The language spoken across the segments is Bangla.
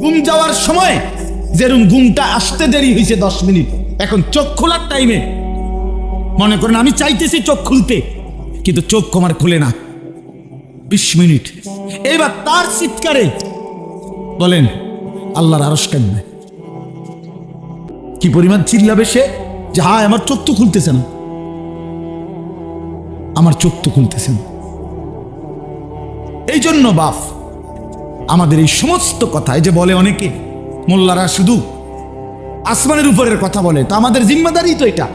ঘুম যাওয়ার সময় যেরকম ঘুমটা আসতে দেরি হয়েছে দশ মিনিট, এখন চোখ খোলার টাইমে মনে করেন আমি চাইতেছি চোখ খুলতে, কিন্তু চোখ আমার খুলে না। বিশ মিনিট। এবার তার চিৎকারে বলেন, আল্লাহর আরস কাঁদবে। কি পরিমাণ চিল্লাবে সে? যে হায়, আমার চোখ তো খুলতেছে না। আমার চোখ তো খুলতেছে না। এই জন্য বাপ আমাদের এই সমস্ত কথা এই যে বলে অনেকে, মোল্লারা শুধু আসমানের উপরের কথা বলে, তো আমাদের জিম্মাদারি তো এটা।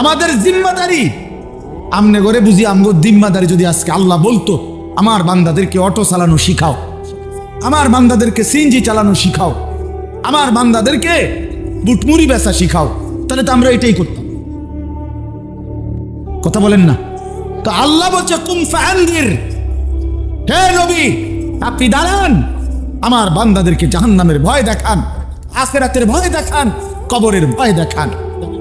আমাদের জিম্মাদারি। আমনে করে বুঝি আমগো জিম্মাদারি যদি আজকে আল্লাহ বলতো, আমার বান্দাদেরকে অটো চালানো শিখাও, আমার বান্দাদেরকে সিনজি চালানো শিখাও, আমার বান্দাদেরকে বুটমুড়ি বেচা শিখাও, তাহলে তো আমরা এটাই করতাম। কথা বলেন না। তো আল্লাহ বলছে কুম ফাহান্দির হে নবী, আপনি দাঁড়ান। আমার বান্দাদেরকে জাহান্নামের ভয় দেখান, আখেরাতের ভয় দেখান, কবরের ভয় দেখান।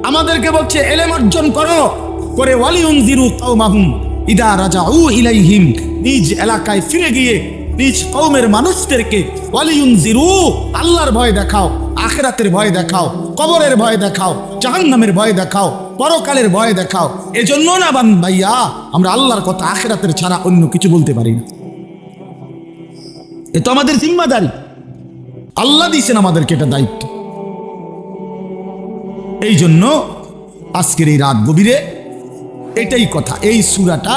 আমাদেরকে বলছে, এলেম অর্জন করো। করে ওয়ালিউন জিরু ইদা রাজা উ ইলাইহিম। নিজ এলাকায় ফিরে গিয়ে নিজ কৌমের মানুষদেরকে ওয়ালিউন জিরু আল্লাহর ভয় দেখাও, আখেরাতের ভয় দেখাও, কবরের ভয় দেখাও, জাহান্নামের ভয় দেখাও, পরকালের ভয় দেখাও। এজন্য না বান ভাইয়া, আমরা আল্লাহর কথা আখেরাতের ছাড়া অন্য কিছু বলতে পারি না। এ তো আমাদের জিম্মাদারি। আল্লাহ দিয়েছেন আমাদেরকে এটা দায়িত্ব। এই জন্য আজকের এই রাত গভীরে এটাই কথা, এই সুরাটা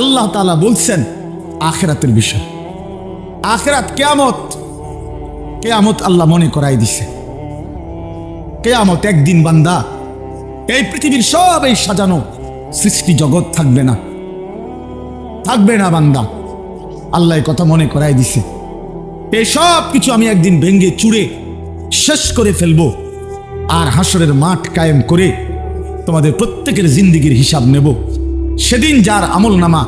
আল্লাহ তালা বলছেন আখেরাতের বিষয়। আখেরাত কেয়ামত কেয়ামত আল্লাহ মনে করাই দিছে। কেয়ামত একদিন বান্দা, এই পৃথিবীর সব এই সাজানো সৃষ্টি জগৎ থাকবে না। থাকবে না বান্দা। আল্লাহ কথা মনে করাই দিছে। এই সব কিছু আমি একদিন ভেঙ্গে চুড়ে শেষ করে ফেলব আর হাসরের মাঠ কায়েম করে তোমাদের প্রত্যেকের জিন্দিগির হিসাব নেব। সেদিন যার আমল নামা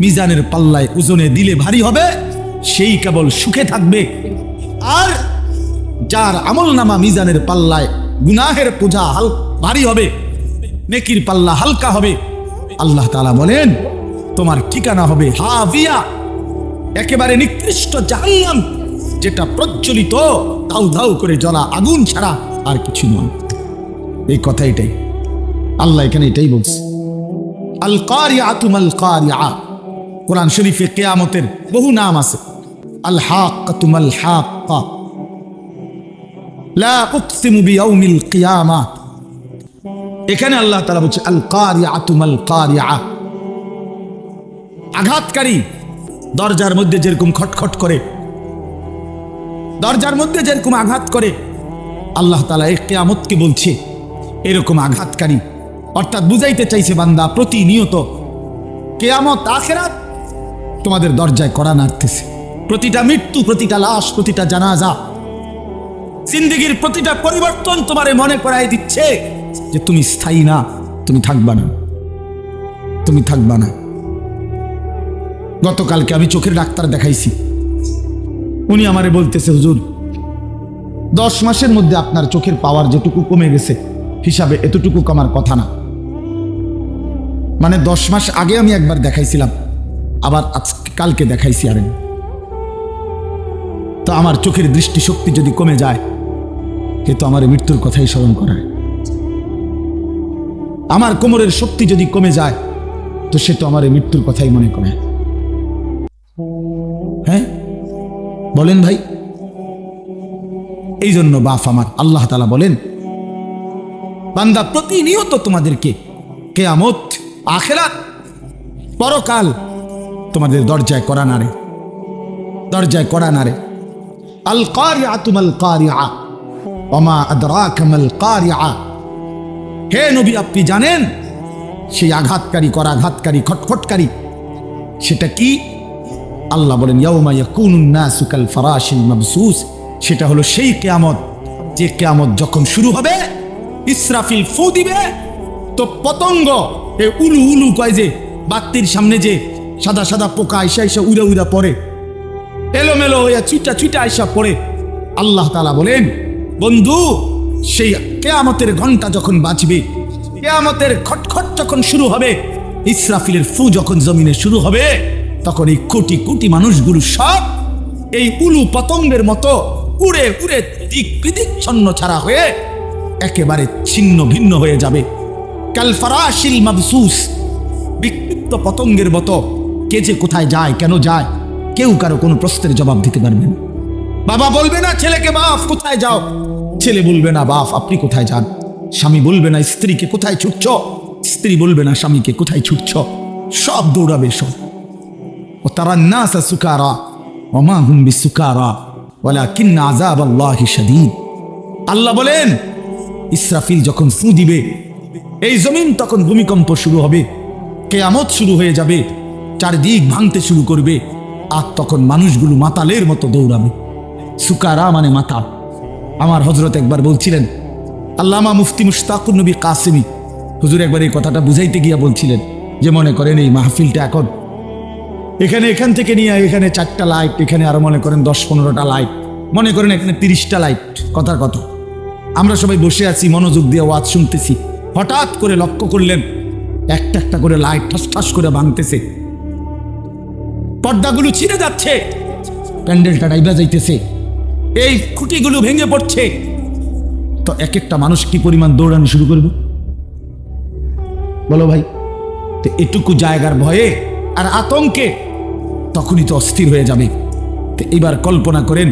মিজানের পাল্লায় ওজনে দিলে ভারী হবে, সেই কেবল সুখে থাকবে। আর যার আমল নামা মিজানের পাল্লায় গুনাহের পূজা হাল ভারী হবে, নেকির পাল্লা হালকা হবে, আল্লাহ তাআলা বলেন, তোমার ঠিকানা হবে হাভিয়া একেবারে নিকৃষ্ট জাহান্নাম, যেটা প্রজ্বলিত ধাউ ধাউ করে জ্বলা আগুন ছাড়া আর কিছু নয়। এই কথা এটাই। আল্লাহ এখানে এটাই বলছে। আল কারিয়া তুমাল কারিয়া কোরআন শরীফে কেয়ামতের বহু নাম আছে। আল হাক তুমাল হাক লা উকসিমু বিয়াউমিল কিয়ামা। এখানে আল্লাহ তাআলা বলছে আল কারিয়া তুমাল কারিয়া আঘাতকারী দরজার মধ্যে যেরকম খটখট করে, দরজার মধ্যে যেরকম আঘাত করে, আল্লাহ তালা এক কেয়ামতকে বলছে, এরকম আঘাতকারী। অর্থাৎ বুঝাইতে চাইছে বান্দা, প্রতিনিয়ত কেয়ামত, আখেরাত তোমাদের দরজায় করা নাড়তেছে। প্রতিটা মৃত্যু, প্রতিটা লাশ, প্রতিটা জানাজা, জিন্দিগির প্রতিটা পরিবর্তন তোমারে মনে করাই দিচ্ছে যে তুমি স্থায়ী না, তুমি থাকবা না, তুমি থাকবা না। গতকালকে আমি চোখের ডাক্তার দেখাইছি। উনি আমারে বলতেছে, হুজুর, দশ মাসের মধ্যে আপনার চোখের পাওয়ার যেটুকু কমে গেছে, হিসাবে এতটুকু কমার কথা না। মানে দশ মাস আগে আমি একবার দেখাইছিলাম, আবার আজকে কালকে দেখাইছি আরেক। তো আমার চোখের দৃষ্টিশক্তি যদি কমে যায়, এ তো আমার মৃত্যুর কথাই স্মরণ করায়। আমার কোমরের শক্তি যদি কমে যায়, তো সে তো আমার মৃত্যুর কথাই মনে করে। হ্যাঁ? বলেন ভাই। এই জন্য বাপ আমার, আল্লাহ তালা বলেন, বান্দা প্রতিনিয়ত তোমাদেরকে কেয়ামত, আখেরাত, পরকাল তোমাদের দরজায় করা নারে দরজায় করা নারে আল কারিয়া তুমাল কারিয়া অমা আদরাকামাল কারিয়া হে নবী, আপনি জানেন, সেই আঘাতকারী করা আঘাতকারী খটখটকারী, সেটা কি? আল্লাহ বলেন, ইয়াউমা ইয়াকুনুন নাসু কাল ফারাশিল মাবসুস। সেটা হলো সেই কেয়ামত, যে কেয়ামত যখন শুরু হবে, ইসরাফিল ফু দিবে। তো পতঙ্গ, এ উলু উলু কয় যে, বাত্তির সামনে যে সাদা সাদা পোকা আইসা আইসা উড়া উড়া পড়ে, এলোমেলো হইয়া ছুটা ছুটা আইসা পড়ে। আল্লাহ তালা বলেন, বন্ধু, সেই কেয়ামতের ঘণ্টা যখন বাঁচবে কেয়ামতের খটখট যখন শুরু হবে, ইসরাফিলের ফু যখন জমিনে শুরু হবে তখন এই কোটি কোটি মানুষগুলো সব এই উলু পতঙ্গের মতো উড়ে উড়ে দিক বিদিক ছন্ন ছাড়া হয়ে একেবারে ছিন্ন ভিন্ন হয়ে যাবে। কাল ফরাশিল মাবসুস, বিক্ষিপ্ত পতঙ্গের মতো কে যে কোথায় যায়, কেন যায়, কেউ কারও কোনো প্রশ্নের জবাব দিতে পারবে না। বাবা বলবে না, ছেলেকে বাপ, কোথায় যাও? ছেলে বলবে না, বাপ, আপনি কোথায় যান? স্বামী বলবে না, স্ত্রীকে কোথায় ছুটছ? স্ত্রী বলবে না, স্বামীকে কোথায় ছুটছ? সব দৌড়াবে সব। ও তারা নাসা সুকারা ওমা হুম বিসুকারা ওয়ালাকিন আযাব আল্লাহি শাদীদ। আল্লাহ বলেন, ইসরাফিল যখন ফু দিবে, এই জমিন তখন ভূমিকম্প শুরু হবে, কেয়ামত শুরু হয়ে যাবে, চারদিক ভাঙতে শুরু করবে, আর তখন মানুষগুলো মাতালের মতো দৌড়াবে। সুকারা মানে মাতাল। আমার হজরত একবার বলছিলেন, আল্লামা মুফতি মুশতাকুর নবী কাসিমি, হুজুর একবার এই কথাটা বুঝাইতে গিয়া বলছিলেন, যে মনে করেন এই মাহফিলটা এখন এখানে এখান থেকে নিয়ে এখানে চারটা লাইট এখানে আরও মনে করেন দশ পনেরোটা লাইট মনে করেন এখানে তিরিশটা লাইট কথার কথা। আমরা সবাই বসে আছি, মনোযোগ দিয়ে ওয়াজ শুনতেছি। হঠাৎ করে লক্ষ্য করলেন, একটা একটা করে লাইট ঠাস ঠাস করে ভাঙতেছে। পর্দাগুলো ছিঁড়ে যাচ্ছে, প্যান্ডেলটা ডাইবা যাইতেছে। এই খুঁটিগুলো ভেঙে পড়ছে। তো এক একটা মানুষ কি পরিমাণ দৌড়ানো শুরু করবে? বলো ভাই, তো এটুকু জায়গার ভয়ে আর আতঙ্কে তখনই তো অস্থির হয়ে যাবে। তো এবার কল্পনা করেন,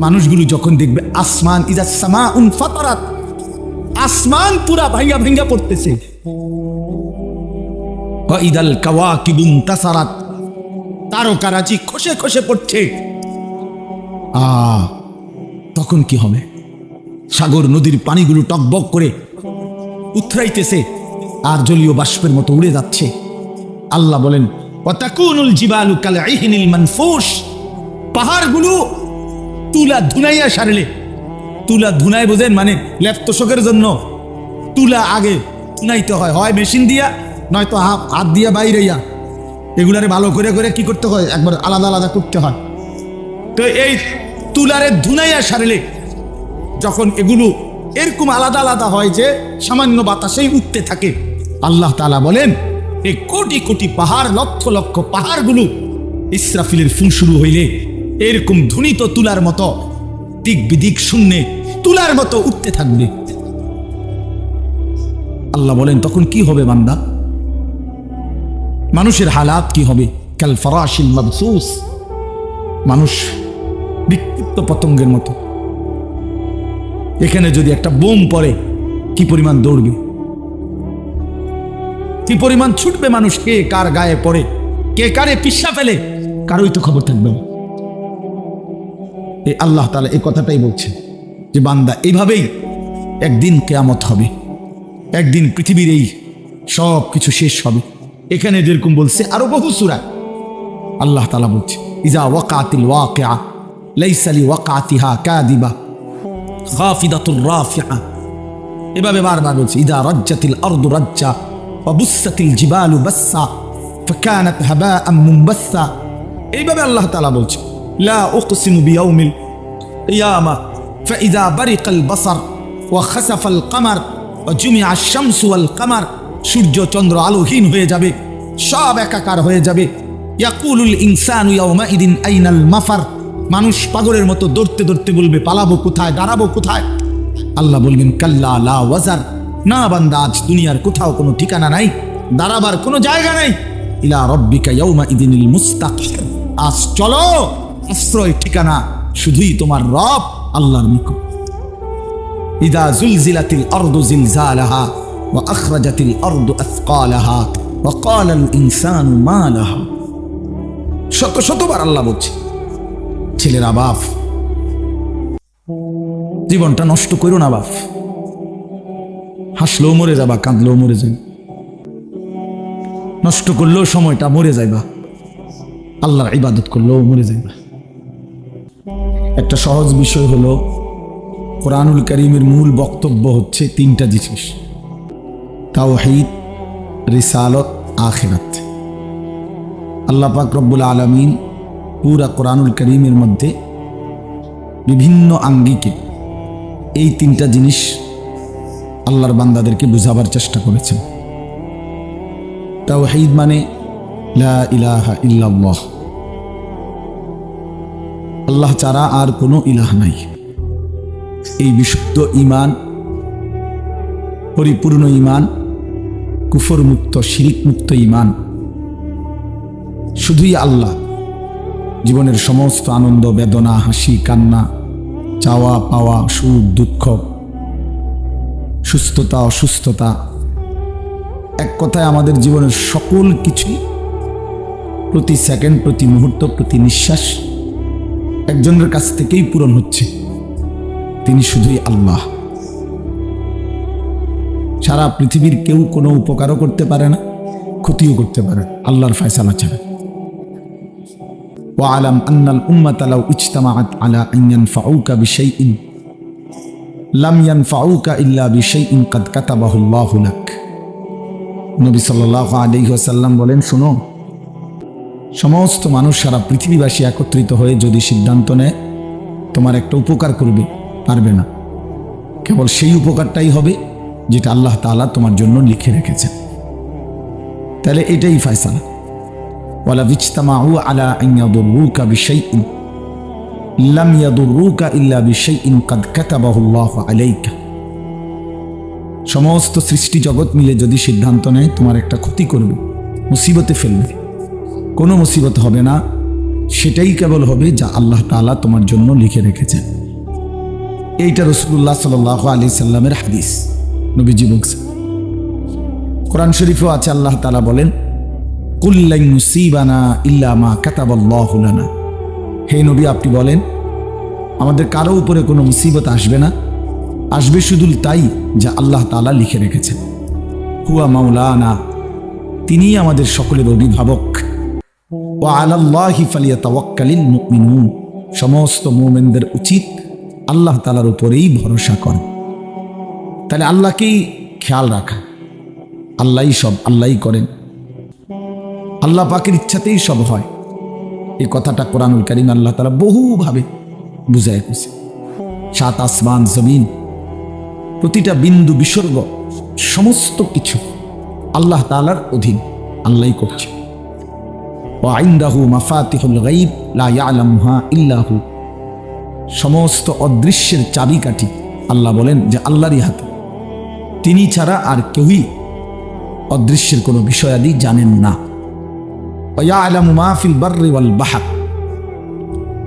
মানুষগুলো যখন দেখবে আসমান ইজা সামা উন ফাতারাত, আসমান পুরা ভাইয়া ভেঙ্গা পড়তেছে। ইদাল কাওয়াকিবুন তাসারাত তারকারাজি খসে খসে পড়ছে। আ, তখন কি হবে? সাগর নদীর পানিগুলো টকবক করে উথরাইতেছে, আর জলীয় বাষ্পের মতো উড়ে যাচ্ছে। আল্লাহ বলেন ওয়াতাকুনুল জিবালু কাল ইহনিল মানফুস পাহাড়গুলো তুলা ধুনাইয়া সারলে। তুলা ধুনাই বোঝেন মানে ল্যাপতোষকের জন্য। তুলা আগে ধুনাইতে হয়। হয় মেশিন দিয়া, নয়তো হাত হাত দিয়া বাইরেইয়া এগুলারে ভালো করে করে কি করতে হয়? একবার আলাদা আলাদা করতে হয়। তো এই তুলারে ধুনাইয়া সারলে যখন এগুলো এরকম আলাদা আলাদা হয় যে সামান্য বাতাসেই উঠতে থাকে। আল্লাহ তাআলা বলেন এই কোটি কোটি পাহাড়, লক্ষ লক্ষ পাহাড়গুলো ইসরাফিলের ফুল শুরু হইলে এরকম ধুনিত তুলার মতো দিক বিদিক শূন্যে তুলার মতো উঠতে থাকবে। আল্লাহ বলেন, তখন কি হবে বান্দা? মানুষের হালাত কি হবে? কাল ফরাশিল মাবসুস। মানুষ বিক্ষিপ্ত পতঙ্গের মতো। এখানে যদি একটা বোম পড়ে, কি পরিমাণ দৌড়বে? কি পরিমাণ ছুটবে মানুষ? কে কার গায়ে পড়ে? কে কারে পিসা ফেলে? কারোই তো খবর থাকবে না। এই আল্লাহ তালা এই কথাটাই বলছে যে, বান্দা এইভাবেই একদিন কেয়ামত হবে। একদিন পৃথিবীর এই সব কিছু শেষ হবে। এখানে যেরকম বলছে, আরও বহু সুরা। আল্লাহ তালা বলছে, ইজা ওয়াকাতিল ওয়াকিয়া লাইসালি ওয়াকাতিহা কাদিবা খাফিদাতুর রাফিআ। এভাবে বারবার বলছে ইদা রাজ্জাতিল আরদু রাজ্জা। ওয়াবুসাতিল জিবালু বাসসা ফাকানাত হাবাআম মুনবাসসা এইভাবে আল্লাহ তাআলা বলছে লা উকসিমু বিয়াউমিল কিয়ামা فإذا برق البصر وخسف القمر وجمع الشمس والقمر সূর্য চন্দ্র আলোহীন হয়ে যাবে সব একাকার হয়ে যাবে ইয়াকুলুল ইনসানু ইয়াউমাইদিন আইনাল মাফার মানুষ পাগলের মতো দৌড়তে দৌড়তে বলবে পালাবো কোথায় দাঁড়াবো কোথায় আল্লাহ বলবেন কাল্লা লা ওয়াজার না বান্দা, আজ দুনিয়ার কোথাও কোনো ঠিকানা নাই, দাঁড়াবার কোনো জায়গা নাই। ইলা রব্বিকা ইয়াউমা ইদিনিল মুস্তাকির আজ চলো, আশ্রয় ঠিকানা শুধুই তোমার রব, আল্লাহর নিকট। ইদা জুলজিলাতিল আরদু জিলজালাহা ওয়া আখরাজাতিল আরদু আথকালাহা ওয়া ক্বালাল ইনসানু মা লাহা শত শতবার আল্লাহ বলছে, ছেলেরা বাপ, জীবনটা নষ্ট করো না বাপ। হাসলেও মরে যাবা, কাঁদলেও মরে যাবে। নষ্ট করলেও সময়টা মরে যাইবা। আল্লাহর ইবাদত করলেও মরে যাইবা। একটা সহজ বিষয় হলো, কোরআনুল করিমের মূল বক্তব্য হচ্ছে তিনটা জিনিস। তাওহীদ, রিসালত, আখিরাত। আল্লাহ পাক রব্বুল আলমিন পুরা কোরআনুল করিমের মধ্যে বিভিন্ন আঙ্গিকে এই তিনটা জিনিস আল্লাহর বান্দাদেরকে বুঝাবার চেষ্টা করেছেন। তাওহীদ মানে লা ইলাহা ইল্লাল্লাহ। আল্লাহ ছাড়া আর কোনো ইলাহ নাই। এই বিশুদ্ধ ইমান পরিপূর্ণ ইমান কুফর মুক্ত শিরিক মুক্ত ইমান শুধুই আল্লাহ। জীবনের সমস্ত আনন্দ, বেদনা, হাসি, কান্না চাওয়া পাওয়া সুখ, দুঃখ সুস্থতা অসুস্থতা এক কথায় আমাদের জীবনের সকল কিছুই প্রতি সেকেন্ড প্রতি মুহূর্ত প্রতি নিঃশ্বাস একজনের কাছ থেকেই পূরণ হচ্ছে তিনি শুধুই আল্লাহ সারা পৃথিবীর কেউ কোনো উপকারও করতে পারে না ক্ষতিও করতে পারে না, আল্লাহর ফয়সালা ছাড়া وعلم أن الأمة لو اجتمعت على أن ينفعوك بشيء লামিয়ান ইল্লা বলেন সমস্ত মানুষ সারা পৃথিবীবাসী একত্রিত হয়ে যদি সিদ্ধান্ত নেয়, তোমার একটা উপকার করবে, পারবে না। কেবল সেই উপকারটাই হবে যেটা আল্লাহ তালা তোমার জন্য লিখে রেখেছেন। তাহলে এটাই ফায়সালা। ওয়ালা বিচতামা আলা আইয়া দুর্বুকা লাম ইয়াদুররুকা ইল্লা বিশাইইন কাদ কাতাবাহু আল্লাহু আলাইকা সমস্ত সৃষ্টি জগৎ মিলে যদি সিদ্ধান্ত নেয়, তোমার একটা ক্ষতি করবে, মুসিবতে ফেলবে। কোনো মুসিবত হবে না, সেটাই কেবল হবে যা আল্লাহ তাআলা তোমার জন্য লিখে রেখেছেন। এইটা রসুল্লাহ সাল আলি সাল্লামের হাদিস। নবীজি বলছেন, কোরআন শরীফেও আছে, আল্লাহ তাআলা বলেন কুল্লাই মুসিবানা ইল্লা মা কাতাবাল্লাহু লানা। হে নবী, আপনি বলেন, আমাদের কারও উপরে কোনো মুসিবত আসবে না। আসবে শুধু তাই যা আল্লাহ তাআলা লিখে রেখেছেন। হুয়া মাওলানা, তিনিই আমাদের সকলের অভিভাবক। ও আলাল্লাহি ফালিয়াতাওয়াক্কালিল মুমিনুন, সমস্ত মুমিনদের উচিত আল্লাহ তালার উপরেই ভরসা করেন তাহলে আল্লাহকেই খেয়াল রাখা। আল্লাহই সব, আল্লাহই করেন। আল্লাহ পাকের ইচ্ছাতেই সব হয়। এই কথাটা কোরআনুল করিম আল্লাহ তালা বহুভাবে বুঝায় গেছে সাত আসমান, জমিন, প্রতিটা বিন্দু, বিসর্গ, সমস্ত কিছু আল্লাহ তালার অধীন আল্লাহই করছে। সমস্ত অদৃশ্যের চাবিকাঠি আল্লাহ বলেন যে আল্লাহরই হাতে। তিনি ছাড়া আর কেউই অদৃশ্যের কোনো বিষয়াদি জানেন না।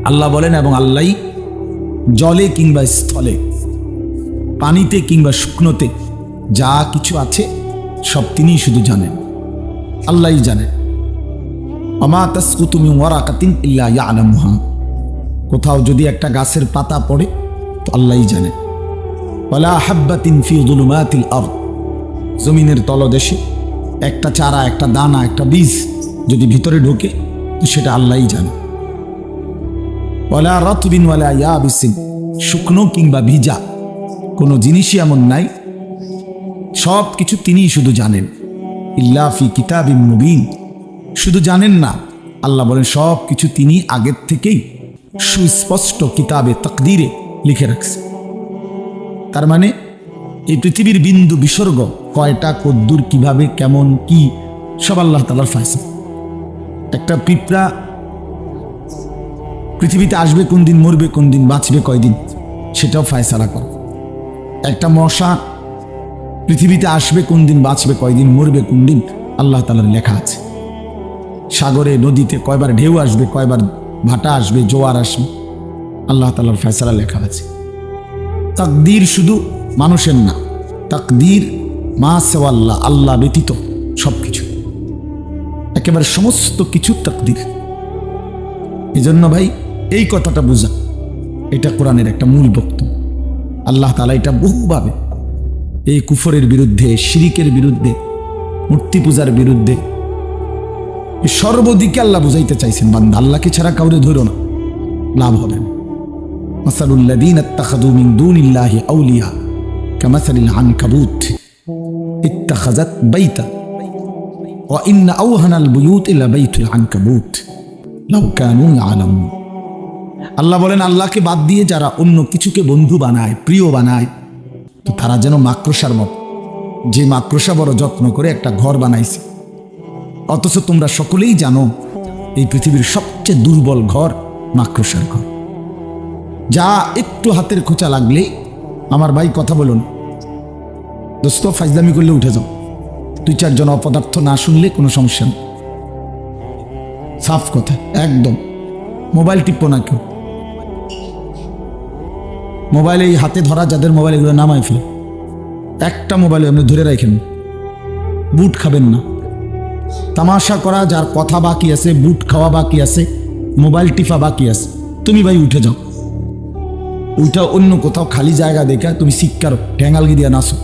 আল্লাহ বলেন এবং আল্লাহ জলে কিংবা স্থলে, পানিতে কিংবা শুকনোতে যা কিছু আছে, সব তিনিই শুধু জানেন। আল্লাহই জানেন। ইয়ালামুহা। কোথাও যদি একটা গাছের পাতা পড়ে, তো আল্লাহই ওয়ালা হাব্বাতিন জমিনের তলদেশে একটা চারা, একটা দানা, একটা বীজ যদি ভিতরে ঢোকে, তো সেটা আল্লাহই জানে। ওয়ালা রতবিন ওয়ালা ইয়াবিসিন, শুকনো কিংবা ভিজা, কোনো জিনিসই এমন নাই। সব কিছু তিনিই শুধু জানেন। ইল্লাফি কিতাবিম মুবিন, শুধু জানেন না, আল্লাহ বলেন সব কিছু তিনি আগের থেকেই সুস্পষ্ট কিতাবে তকদিরে লিখে রাখছে। তার মানে এই পৃথিবীর বিন্দু বিসর্গ কয়টা কদ্দুর, কীভাবে, কেমন, কি, সব আল্লাহ তালার ফায়সা একটা পিঁপড়া পৃথিবীতে আসবে কোন দিন, মরবে কোন দিন, বাঁচবে কয়দিন, সেটাও ফায়সালা কর। একটা মশা পৃথিবীতে আসবে কোন দিন, বাঁচবে কয়দিন, মরবে কোন দিন, আল্লাহ তালার লেখা আছে। সাগরে, নদীতে কয়বার ঢেউ আসবে, কয়বার ভাটা আসবে, জোয়ার আসবে, আল্লাহ তালার ফয়সালা লেখা আছে। তাকদির শুধু মানুষের না, তাকদির মা সেওয়াল্লাহ, আল্লাহ ব্যতীত সব কিছু একেবারে সমস্ত কিছু তাকদির। এই জন্য ভাই, এই কথাটা বোঝা। এটা কোরআনের একটা মূল বক্তব্য। আল্লাহ তালা এটা বহুভাবে এই কুফরের বিরুদ্ধে, শিরিকের বিরুদ্ধে, মূর্তি পূজার বিরুদ্ধে সর্বদিকে আল্লাহ বুঝাইতে চাইছেন, বান্দা, আল্লাহকে ছাড়া কাউরে ধরো না। লাভ হবে না। ইত্তাখাজাত বাইতা। ইন্না আওহানাল বুয়ুত ইলা বাইতুল আনকাবুত। লাউ কানু ইয়ালামুন। আল্লাহ বলেন, আল্লাহকে বাদ দিয়ে যারা অন্য কিছুকে বন্ধু বানায়, প্রিয় বানায়, তো তারা যেন মাকড়সার মতো। যে মাকড়সা বড় যত্ন করে একটা ঘর বানাইছে। অথচ তোমরা সকলেই জানো, এই পৃথিবীর সবচেয়ে দুর্বল ঘর মাকড়সার ঘর। যা একটু হাতের খোঁচা লাগলেই আমার ভাই কথা বলুন দোস্ত ফাইজদামি করলে উঠে যাও। দুই চারজন অপদার্থ না শুনলে কোনো সমস্যা নেই। সাফ কথা, একদম। মোবাইল টিপো না কেউ। মোবাইল এই হাতে ধরা যাদের মোবাইল, এগুলো নামায় ফেলে। একটা মোবাইল আপনি ধরে রাখেন। বুট খাবেন না। তামাশা করা যার কথা বাকি আছে, বুট খাওয়া বাকি আছে, মোবাইল টিফা বাকি আছে। তুমি ভাই উঠে যাও। ওইটা অন্য কোথাও খালি জায়গা দেখে তুমি শিক্ষার ঠ্যাঙ্গালগি দিয়ে নাচো।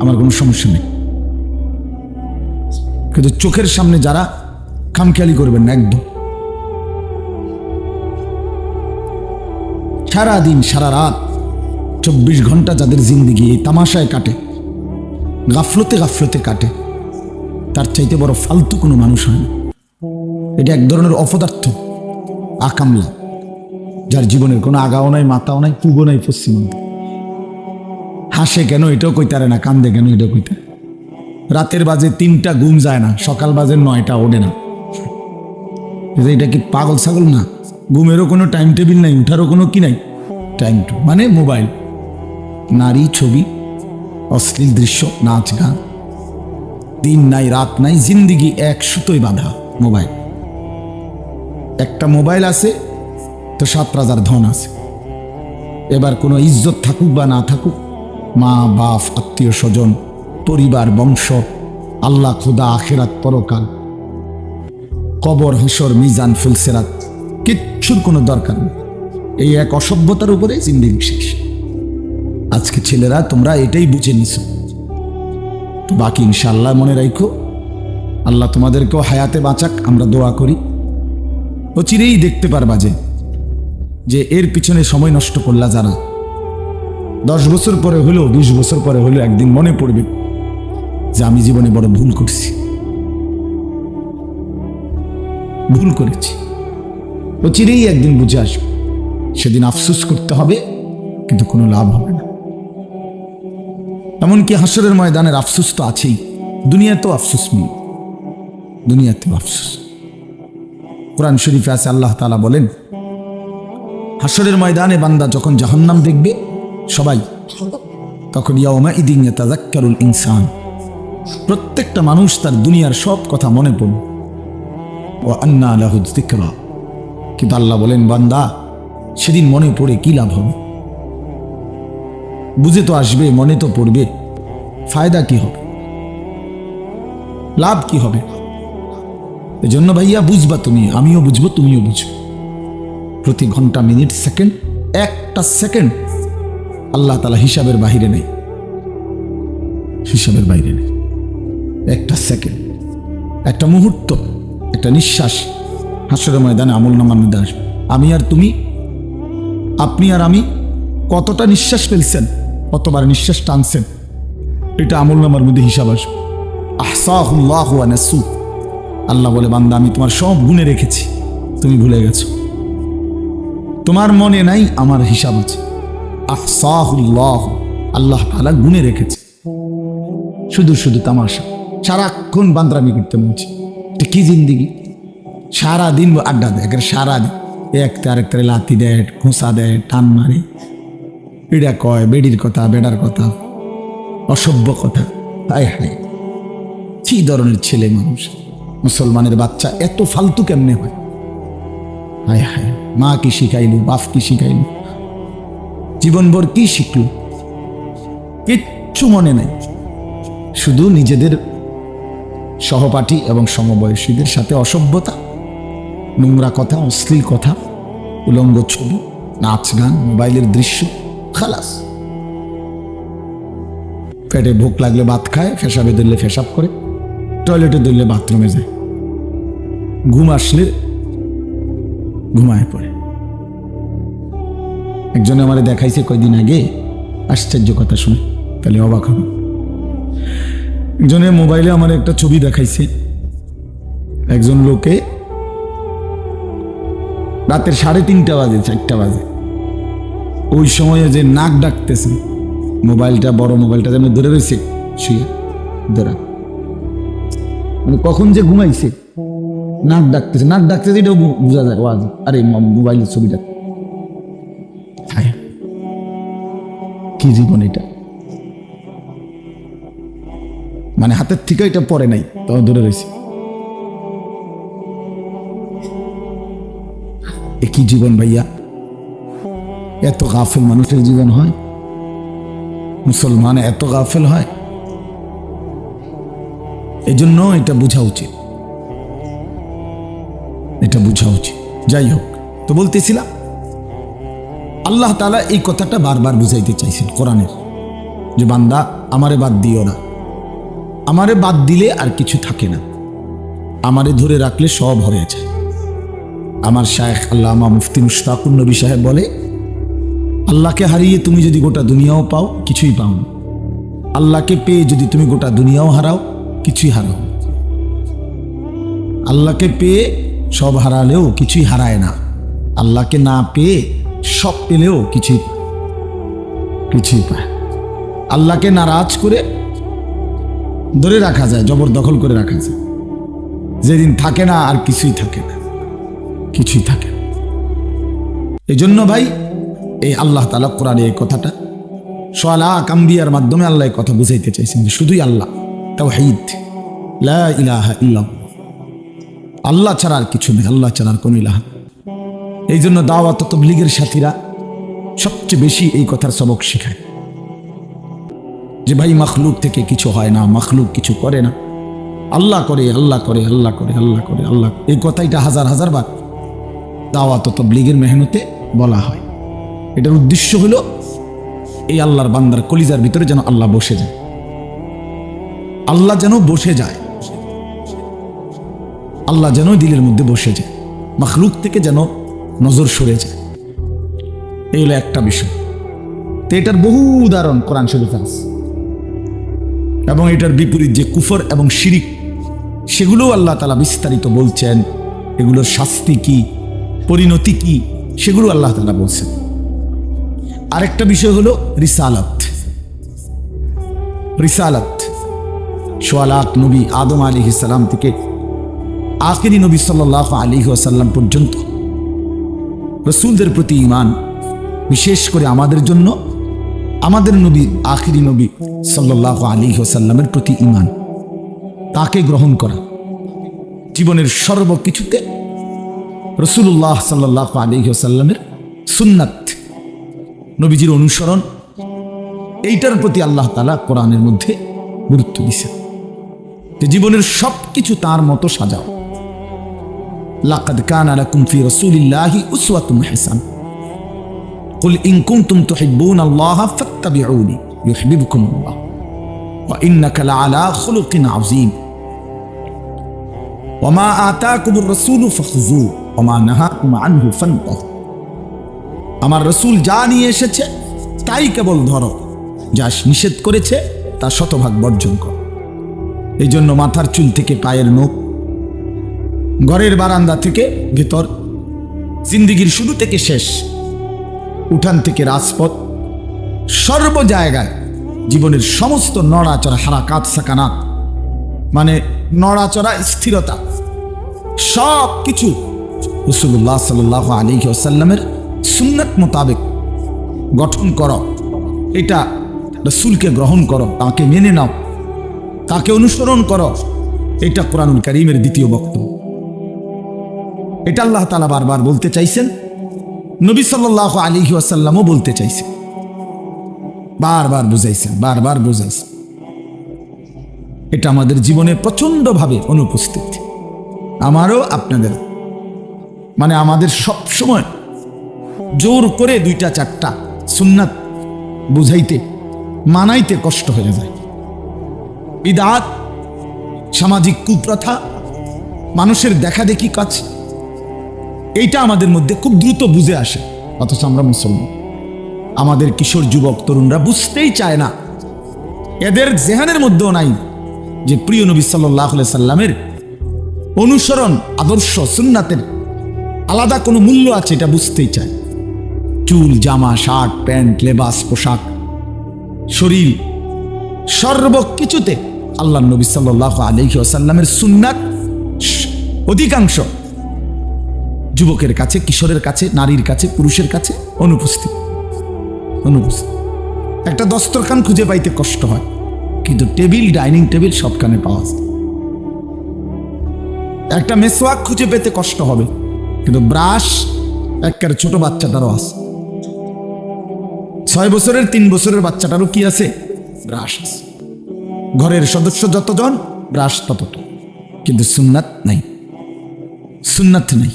আমার কোনো সমস্যা নেই। কিন্তু চোখের সামনে যারা খামখেয়ালি করবেন না, একদম। সারা দিন সারা রাত, চব্বিশ ঘণ্টা যাদের জিন্দিগি এই তামাশায় কাটে, গাফলতে গাফলতে কাটে, তার চাইতে বড় ফালতু কোনো মানুষ হয় না। এটা এক ধরনের অপদার্থ আকামলা, যার জীবনের কোনো আগাও নাই, মাতাও নাই, পুগো নাই পশ্চিম হাসে কেন এটাও কইতারে না, কান্দে কেন এটাও কইতারে রাতের বাজে তিনটা ঘুম যায় না, সকাল বাজে নয়টা, ওঠে না। এটা- কি পাগল ছাগল না? ঘুমেরও কোনো টাইম টেবিল নাই, উঠারও কোনো কি নাই? টাইম টু মানে মোবাইল নারী ছবি, অশ্লীল দৃশ্য, নাচ গান। দিন নাই, রাত নাই, জিন্দিগি এক সুতোয় বাঁধা মোবাইল একটা মোবাইল আছে, তো সাত রাজার ধন আছে। এবার কোনো ইজ্জত থাকুক বা না থাকুক, মা, বাপ, আত্মীয়, স্বজন পরিবার বংশ, আল্লাহ খুদা আখেরাত পরকাল। কবর হাসর মিজান, ফুলসেরাত, কিচ্ছুর কোনো দরকার নেই। এই এক অসভ্যতার উপরে জিন্দিগি শেষ। আজকে ছেলেরা, তোমরা এটাই বুঝে নিছো। তো বাকি ইনশাল্লাহ মনে রাখো আল্লাহ তোমাদেরকেও হায়াতে বাঁচাক, আমরা দোয়া করি। ও চিরেই দেখতে পারবা যে যে এর পিছনে সময় নষ্ট করলা যারা। দশ বছর পরে হলেও, বিশ বছর পরে হলেও একদিন মনে পড়বে। যে আমি জীবনে বড় ভুল করছি। ভুল করেছি। ও চিরেই একদিন বুঝে আসবে। সেদিন আফসোস করতে হবে, কিন্তু কোনো লাভ হবে না। এমনকি হাসরের ময়দানের আফসোস তো আছেই। দুনিয়াতেও আফসোস নেই। দুনিয়াতেও আফসোস। কোরআন শরীফে আছে, আল্লাহ তালা বলেন, হাসরের ময়দানে বান্দা যখন জাহান্নাম দেখবে, সবাই, তখন ইয়াওমা ইদিন তাজাক্কারুল ইনসান। প্রত্যেকটা মানুষ তার দুনিয়ার সব কথা মনে পড়বে ও আন্না আলাহুদ যিকরা। কিন্তু আল্লাহ বলেন, বান্দা, সেদিন মনে পড়ে কি লাভ হবে? বুঝে তো আসবে, মনে তো পড়বে। ফায়দা কি হবে? লাভ কি হবে? এজন্য ভাইয়া, বুঝবা তুমি, আমিও বুঝব, তুমিও বুঝবে। প্রতি ঘণ্টা, মিনিট, সেকেন্ড, একটা সেকেন্ড আল্লাহ তালা হিসাবের বাহিরে নেই। হিসাবের বাইরে নেই। একটা সেকেন্ড, একটা মুহূর্ত, একটা নিঃশ্বাস হাসরের ময়দানে আমল নামার মধ্যে আসবে আমি আর তুমি, আপনি আর আমি কতটা নিঃশ্বাস ফেলছেন কতবার নিঃশ্বাস টানছেন, এটা আমল নামার মধ্যে হিসাব আসবে। আহসাহুল্লাহ নাসু। আল্লাহ বলে, বান্দা, আমি তোমার সব গুণে রেখেছি, তুমি ভুলে গেছো। তোমার মনে নাই, আমার হিসাব আছে। আহসাহুল্লাহ, আল্লাহ তাআলা গুণে রেখেছে। শুধু শুধু তামাশা। সারাক্ষণ বান্দ্রামি করতে মনছে এটা কি জিন্দিগি? সারা দিন আড্ডা দেয় একের সারা দিন একটা আরেকটা লাথি দেয় খোঁসা দেয়, টান মারে। এটা কয়, বেডির কথা, বেডার কথা, অসভ্য কথা। হায় হায়, কি ধরনের ছেলে মানুষ? মুসলমানের বাচ্চা এত ফালতু কেমনে হয়? হায় হায়, মা কি শিখাইলো, বাপ কি শিখাইলো? জীবনভর কি শিখলো? কিচ্ছু মনে নাই। শুধু নিজেদের সহপাঠী এবং সমবয়সীদের সাথে অসভ্যতা, নোংরা কথা, অশ্লীল কথা, উলঙ্গ ছবি, নাচ গান, মোবাইলের দৃশ্য, খালাস। পেটে ভোক লাগলে ভাত খায় ফেসাবে ধরলে ফেসাব করে, টয়লেটে ধরলে বাথরুমে যায়। ঘুম আসলে ঘুমায় পড়ে। একজনে আমার দেখাইছে কয়দিন আগে, আশ্চর্য কথা শুনে, তাহলে অবাক হবে একজনে মোবাইলে আমার একটা ছবি দেখাইছে। একজন লোকে রাতের সাড়ে তিনটা বাজে, চারটা বাজে। ওই সময়ে যে নাক ডাকতেছে, মোবাইলটা, বড় মোবাইলটা যেন ধরে রয়েছে, শুয়ে, ধরা। মানে কখন যে ঘুমাইছে, নাক ডাকতেছে নাক ডাকতেছে এটাও বোঝা যায়, ওয়াজ। আরে মোবাইলের ছবিটা। কি জীবন এটা? মানে হাতের থেকে এটা পরে নাই, তখন ধরে রয়েছে। এ কি জীবন ভাইয়া? এত গাফেল মানুষের জীবন হয়? মুসলমান এত গাফেল হয়? এই জন্য এটা বোঝা উচিত। এটা বোঝা উচিত। যাই হোক, তো বলতেছিলাম, আল্লাহ তালা এই কথাটা বারবার বুঝাইতে চাইছেন কোরআনের। যে বান্দা আমারে বাদ দিও না। আমারে বাদ দিলে আর কিছু থাকে না। আমারে ধরে রাখলে সব হয়ে যায়। আমার শায়েখ আল্লামা মুফতি মুশতাকুর নবী সাহেব বলে, আল্লাহকে হারিয়ে তুমি যদি গোটা দুনিয়াও পাও, কিছুই পাও না। আল্লাহকে পেয়ে যদি তুমি গোটা দুনিয়াও হারাও, কিছুই হারাও আল্লাহকে পেয়ে সব হারালেও, কিছুই হারায় না। আল্লাহকে না পেয়ে সব পেলেও কিছুই কিছুই পায়। আল্লাহকে নারাজ করে ধরে রাখা যায়, জবরদখল করে রাখা যায় যেদিন থাকে না, আর কিছুই থাকে না কিছুই থাকে না। এই জন্য ভাই, এই আল্লাহ তালা কোরআনে এই কথাটা সোয়ালা কাম্বিয়ার মাধ্যমে আল্লাহ কথা বুঝাইতে চাইছেন যে শুধুই আল্লাহ তাও হাইদ ইলাহা ইল্লাল্লাহ। আল্লাহ ছাড়া আর কিছু নেই, আল্লাহ ছাড়া আর কোন ইলাহা এই জন্য দাওয়াত তবলিগের সাথীরা সবচেয়ে বেশি এই কথার সবক শেখায় যে ভাই মখলুক থেকে কিছু হয় না, মখলুক কিছু করে না। আল্লাহ করে আল্লাহ করে আল্লাহ করে আল্লাহ করে, আল্লাহ এই কথাইটা হাজার হাজার বার দাওয়াত তবলিগের মেহনতে বলা হয়। এটার উদ্দেশ্য হলো, এই আল্লাহর বান্দার কলিজার ভিতরে যেন আল্লাহ বসে যায়। আল্লাহ যেন বসে যায়। আল্লাহ যেন দিলের মধ্যে বসে যায়। মখলুক থেকে যেন নজর সরে যায়। এই হলো একটা বিষয়। তো এটার বহু উদাহরণ কোরআন শরীফে আছে। এবং এটার বিপরীত যে কুফর এবং শিরিক, সেগুলোও আল্লাহ তালা বিস্তারিত বলছেন। এগুলোর শাস্তি কি? পরিণতি কি? সেগুলো আল্লাহ তালা বলছেন। আরেকটা বিষয় হলো রিসালাত। রিসালাত, সোয়ালাত নবী আদম আলী সালাম থেকে আখেরি নবী সাল্লাহ আলী আসাল্লাম পর্যন্ত রসুলদের প্রতি ইমান বিশেষ করে আমাদের জন্য আমাদের নবী, আখিরি নবী সাল্লাহ আলী সাল্লামের প্রতি ইমান তাকে গ্রহণ করা। জীবনের সর্বকিছুতে রসুল্লাহ সাল্লাহ আলী সাল্লামের সুন্নাত। নবীজির অনুসরণ, এইটার প্রতি আল্লাহ তালা কোরআনের মধ্যে গুরুত্ব দিছে যে জীবনের সব কিছু তার মতো সাজাও। লাকাদ কান আলা কুমফি রাসূলিল্লাহি উসওয়াতুন হাসান। কুল ইনকুম তুম তো হিব্বুন আল্লাহ ফত্তাবি আউনি ইউহিবুকুম আমার রসুল যা নিয়ে এসেছে, তাই কেবল ধরো। যা নিষেধ করেছে, তা শতভাগ বর্জন কর। এই জন্য মাথার চুল থেকে পায়ের নোখ, ঘরের বারান্দা থেকে ভেতর, জিন্দিগির শুরু থেকে শেষ উঠান থেকে রাজপথ, সর্ব জায়গায় জীবনের সমস্ত নড়াচড়া, হারাকাত, সাকানাত মানে নড়াচড়া, স্থিরতা, সব কিছু রসুল্লাহ সাল্লাহ আলী আসাল্লামের সুন্নত মোতাবেক গঠন করো। এটা রসুলকে গ্রহণ করো, তাকে মেনে নাও, তাকে অনুসরণ করো। এটা কোরআনুল করিমের দ্বিতীয় বক্তব্য। এটা আল্লাহ তালা বারবার বলতে চাইছেন নবী সাল্লাহ আলী আসাল্লামও বলতে চাইছেন বারবার বুঝাইছেন বারবার বুঝাইছেন এটা আমাদের জীবনে প্রচন্ডভাবে অনুপস্থিত। আমারও আপনাদের। মানে আমাদের সব সময় জোর করে দুইটা চারটা সুন্নাত বুঝাইতে, মানাইতে কষ্ট হয়ে যায়। বিদাত সামাজিক কুপ্রথা, মানুষের দেখা দেখি কাজ। এইটা আমাদের মধ্যে খুব দ্রুত বুঝে আসে। অথচ আমরা মুসলমান। আমাদের কিশোর যুবক, তরুণরা বুঝতেই চায় না। এদের জেহানের মধ্যেও নাই যে প্রিয় নবী সাল্লাহ সাল্লামের অনুসরণ, আদর্শ, সুন্নাতের আলাদা কোনো মূল্য আছে এটা বুঝতেই চায়। চুল, জামা, শার্ট, প্যান্ট, লেবাস, পোশাক, শরীর, সর্ব কিছুতে আল্লাহ নবী সাল্লাহ আলহি আসাল্লামের সুন্নাত অধিকাংশ যুবকের কাছে, কিশোরের কাছে, নারীর কাছে, পুরুষের কাছে অনুপস্থিত। অনুপস্থিত। একটা দস্তরখান খুঁজে পাইতে কষ্ট হয়, কিন্তু টেবিল, ডাইনিং টেবিল সবখানে পাওয়া যায়। একটা মেসোয়াক খুঁজে পেতে কষ্ট হবে, কিন্তু ব্রাশ একেবারে ছোট বাচ্চাটারও আছে। ছয় বছরের, তিন বছরের বাচ্চাটারও কি আছে? ব্রাশ আছে। ঘরের সদস্য যতজন, ব্রাশ ততটা কিন্তু সুন্নাত নাই। সুন্নাত নেই।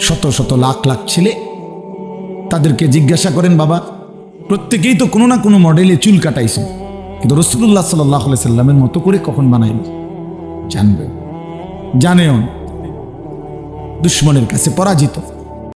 শত শত লাখ লাখ ছেলে। তাদেরকে জিজ্ঞাসা করেন, বাবা, প্রত্যেকেই তো কোনো না কোনো মডেলে চুল কাটাইছে। কিন্তু রসুল্লাহ সাল্লাহ সাল্লামের মতো করে কখন বানাইল? জানবে। জানেও দুশ্মনের কাছে পরাজিত।